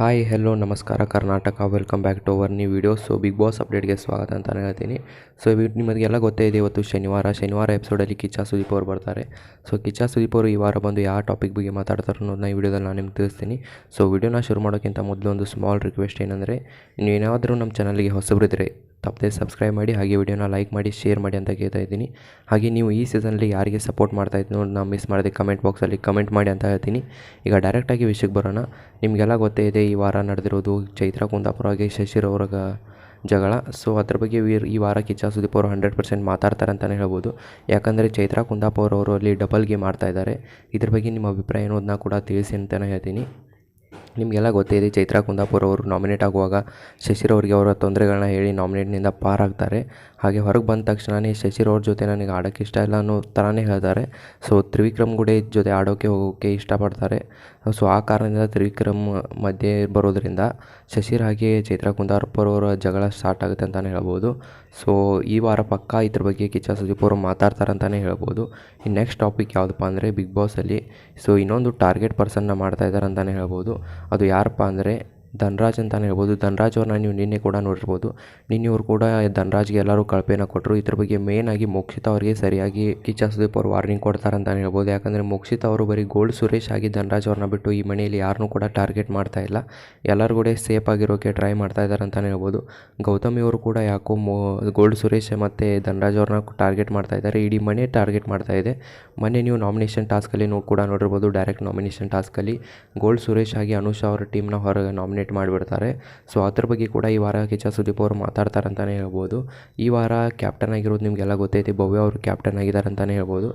Hi hello ನಮಸ್ಕಾರ, Karnataka. Welcome back to our new video so big boss ಅಪ್ಡೇಟ್ಗೆ ಸ್ವಾಗತ ಅಂತ ಹೇಳ್ತೀನಿ. ಸೊ ನಿಮಗೆಲ್ಲ ಗೊತ್ತೇ ಇದೆ ಇವತ್ತು ಶನಿವಾರ. ಶನಿವಾರ ಎಪಿಸೋಡಲ್ಲಿ ಕಿಚ್ಚಾ ಸುದೀಪ್ ಅವರು ಬರ್ತಾರೆ. ಸೊ ಕಿಚ್ಚಾ ಸುದೀಪ್ ಅವರು ಈ ವಾರ ಬಂದು ಯಾವ ಟಾಪಿಕ್ ಬಗ್ಗೆ ಮಾತಾಡ್ತಾರೆ ಅನ್ನೋದನ್ನ ಈ ವಿಡಿಯೋದಲ್ಲಿ ನಾನು ನಿಮ್ಗೆ ತಿಳಿಸ್ತೀನಿ. ಸೊ ವಿಡಿಯೋನ ಶುರು ಮಾಡೋಕ್ಕಿಂತ ಮೊದಲು ಒಂದು ಸ್ಮಾಲ್ ರಿಕ್ವೆಸ್ಟ್ ಏನಂದರೆ, ನೀವು ಏನಾದರೂ ನಮ್ಮ ಚಾನಲ್ಗೆ ಹೊಸಬರಿದ್ದರೆ ತಪ್ಪದೆ ಸಬ್ಸ್ಕ್ರೈಬ್ ಮಾಡಿ, ಹಾಗೆ ವಿಡಿಯೋನ ಲೈಕ್ ಮಾಡಿ ಶೇರ್ ಮಾಡಿ ಅಂತ ಕೇಳ್ತಾ ಇದ್ದೀನಿ. ಹಾಗೆ ನೀವು ಈ ಸೀಸನಲ್ಲಿ ಯಾರಿಗೆ ಸಪೋರ್ಟ್ ಮಾಡ್ತಾ ಇದ್ದೆ ನೋಡಿ ನಾನು ಮಿಸ್ ಮಾಡದೆ ಕಮೆಂಟ್ ಬಾಕ್ಸಲ್ಲಿ ಕಮೆಂಟ್ ಮಾಡಿ ಅಂತ ಹೇಳ್ತೀನಿ. ಈಗ ಡೈರೆಕ್ಟಾಗಿ ವಿಷಯಕ್ಕೆ ಬರೋಣ. ನಿಮಗೆಲ್ಲ ಗೊತ್ತೇ ಇದೆ ಈ ವಾರ ನಡೆದಿರೋದು ಚೈತ್ರ ಕುಂದಾಪುರ ಹಾಗೆ ಶಶಿರ್ ಅವರ ಜಗಳ. ಸೊ ಅದ್ರ ಬಗ್ಗೆ ವೀರ್ ಈ ವಾರ ಕಿಚ್ಚ ಸುದೀಪ್ ಅವರು ಹಂಡ್ರೆಡ್ ಪರ್ಸೆಂಟ್ ಮಾತಾಡ್ತಾರೆ ಅಂತಲೇ ಹೇಳ್ಬೋದು. ಯಾಕಂದರೆ ಚೈತ್ರ ಕುಂದಾಪುರ ಅವರು ಅಲ್ಲಿ ಡಬಲ್ ಗೇಮ್ ಆಡ್ತಾ ಇದ್ದಾರೆ. ಇದ್ರ ಬಗ್ಗೆ ನಿಮ್ಮ ಅಭಿಪ್ರಾಯ ಅನ್ನೋದನ್ನ ಕೂಡ ತಿಳಿಸಿ ಅಂತಲೇ ಹೇಳ್ತೀನಿ. ನಿಮಗೆಲ್ಲ ಗೊತ್ತೇ ಇದೆ, ಚೈತ್ರ ಕುಂದಾಪುರ ಅವರು ನಾಮಿನೇಟ್ ಆಗುವಾಗ ಶಶಿರ್ ಅವರಿಗೆ ಅವರ ತೊಂದರೆಗಳನ್ನ ಹೇಳಿ ನಾಮಿನೇಟ್ನಿಂದ ಪಾರಾಗ್ತಾರೆ ಹಾಗೆ ಹೊರಗೆ ಬಂದ ತಕ್ಷಣವೇ ಶಶಿರ್ ಅವ್ರ ಜೊತೆ ನನಗೆ ಆಡೋಕ್ಕೆ ಇಷ್ಟ ಇಲ್ಲ ಅನ್ನೋ ಥರನೇ ಹೇಳ್ತಾರೆ. ಸೊ ತ್ರಿವಿಕ್ರಮ್ ಗುಡೆ ಜೊತೆ ಆಡೋಕ್ಕೆ ಹೋಗೋಕ್ಕೆ ಇಷ್ಟಪಡ್ತಾರೆ. ಸೊ ಆ ಕಾರಣದಿಂದ ತ್ರಿವಿಕ್ರಮ್ ಮಧ್ಯೆ ಬರೋದರಿಂದ ಶಶಿರ್ ಹಾಗೆ ಚೈತ್ರಾ ಅವರ ಜಗಳ ಸ್ಟಾರ್ಟ್ ಆಗುತ್ತೆ ಅಂತಲೇ ಹೇಳ್ಬೋದು. ಸೊ ಈ ವಾರ ಪಕ್ಕ ಇದ್ರ ಬಗ್ಗೆ ಕಿಚ್ಚ ಸುದೀಪ್ ಅವರು ಮಾತಾಡ್ತಾರೆ ಅಂತಲೇ ಹೇಳ್ಬೋದು. ಈ ನೆಕ್ಸ್ಟ್ ಟಾಪಿಕ್ ಯಾವುದಪ್ಪ ಅಂದರೆ ಬಿಗ್ ಬಾಸಲ್ಲಿ ಸೊ ಇನ್ನೊಂದು ಟಾರ್ಗೆಟ್ ಪರ್ಸನ್ನ ಮಾಡ್ತಾ ಇದ್ದಾರೆ ಅಂತಲೇ ಹೇಳ್ಬೋದು. ಅದು ಯಾರಪ್ಪ ಅಂದರೆ ಧನ್ರಾಜ್ ಅಂತಲೇ ಹೇಳ್ಬೋದು. ಧನ್ರಾಜ್ ಅವ್ರನ್ನ ನೀವು ನಿನ್ನೆ ಕೂಡ ನೋಡಿರ್ಬೋದು. ನಿನ್ನೆ ಇವ್ರು ಕೂಡ ಧನ್ರಾಜ್ಗೆ ಎಲ್ಲರೂ ಕಳಪೆನ ಕೊಟ್ಟರು ಇದ್ರ ಬಗ್ಗೆ ಮೇಯ್ನಾಗಿ ಮೋಕ್ಷಿತ ಅವರಿಗೆ ಸರಿಯಾಗಿ ಕಿಚ್ಚ ಸುದೀಪ್ ಅವರು ವಾರ್ನಿಂಗ್ ಕೊಡ್ತಾರೆ ಅಂತಲೇ ಹೇಳ್ಬೋದು. ಯಾಕಂದರೆ ಮೋಕ್ಷಿತ ಅವರು ಬರೀ ಗೋಲ್ಡ್ ಸುರೇಶ್ ಆಗಿ ಧನ್ರಾಜ್ ಅವ್ರನ್ನ ಬಿಟ್ಟು ಈ ಮನೆಯಲ್ಲಿ ಯಾರನ್ನೂ ಕೂಡ ಟಾರ್ಗೆಟ್ ಮಾಡ್ತಾ ಇಲ್ಲ. ಎಲ್ಲರೂ ಕೂಡ ಸೇಫ್ ಆಗಿರೋಕ್ಕೆ ಟ್ರೈ ಮಾಡ್ತಾ ಇದ್ದಾರೆ ಅಂತಲೇ ಹೇಳ್ಬೋದು. ಗೌತಮಿ ಅವರು ಕೂಡ ಯಾಕೋ ಮೋ ಗೋಲ್ಡ್ ಸುರೇಶ್ ಮತ್ತು ಧನ್ರಾಜ್ ಅವ್ರನ್ನ ಟಾರ್ಗೆಟ್ ಮಾಡ್ತಾ ಇದ್ದಾರೆ. ಇಡೀ ಮನೆ ಟಾರ್ಗೆಟ್ ಮಾಡ್ತಾ ಇದೆ. ಮನೆ ನೀವು ನಾಮಿನೇಷನ್ ಟಾಸ್ಕಲ್ಲಿ ನೋ, ಕೂಡ ನೋಡಿರ್ಬೋದು. ಡೈರೆಕ್ಟ್ ನಾಮಿನೇಷನ್ ಟಾಸ್ಕಲ್ಲಿ ಗೋಲ್ಡ್ ಸುರೇಶ್ ಆಗಿ ಅನುಷಾ ಅವರ ಟೀಮ್ನ ಹೊರಗೆ ನಾಮಿನೇಟ್ ಮಾಡಿಬಿಡ್ತಾರೆ. ಸೊ ಅದ್ರ ಬಗ್ಗೆ ಕೂಡ ಈ ವಾರ ಕಿಚ್ಚ ಸುದೀಪ್ ಅವರು ಮಾತಾಡ್ತಾರೆ ಅಂತಲೇ ಹೇಳ್ಬೋದು. ಈ ವಾರ ಕ್ಯಾಪ್ಟನ್ ಆಗಿರೋದು ನಿಮಗೆಲ್ಲ ಗೊತ್ತೈತಿ. ಭವ್ಯ ಅವರು ಕ್ಯಾಪ್ಟನ್ ಆಗಿದ್ದಾರೆ ಅಂತಲೇ ಹೇಳ್ಬೋದು.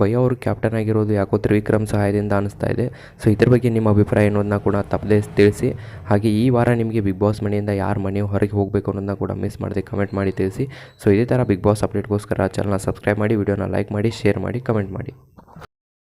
ಭವ್ಯ ಅವರು ಕ್ಯಾಪ್ಟನ್ ಆಗಿರೋದು ಯಾಕೋ ತ್ರಿವಿಕ್ರಮ್ ಸಹಾಯದಿಂದ ಅನಿಸ್ತಾ ಇದೆ. ಸೊ ಇದ್ರ ಬಗ್ಗೆ ನಿಮ್ಮ ಅಭಿಪ್ರಾಯ ಅನ್ನೋದನ್ನ ಕೂಡ ತಪ್ಪದೆ ತಿಳಿಸಿ. ಹಾಗೆ ಈ ವಾರ ನಿಮಗೆ ಬಿಗ್ ಬಾಸ್ ಮನೆಯಿಂದ ಯಾರು ಮನೆ ಹೊರಗೆ ಹೋಗಬೇಕು ಅನ್ನೋದನ್ನ ಕೂಡ ಮಿಸ್ ಮಾಡದೆ ಕಮೆಂಟ್ ಮಾಡಿ ತಿಳಿಸಿ. ಸೊ ಇದೇ ಥರ ಬಿಗ್ ಬಾಸ್ ಅಪ್ಡೇಟ್ಗೋಸ್ಕರ ಚಾನಲ್ನ ಸಬ್ಸ್ಕ್ರೈಬ್ ಮಾಡಿ ವಿಡಿಯೋನ ಲೈಕ್ ಮಾಡಿ ಶೇರ್ ಮಾಡಿ ಕಮೆಂಟ್ ಮಾಡಿ.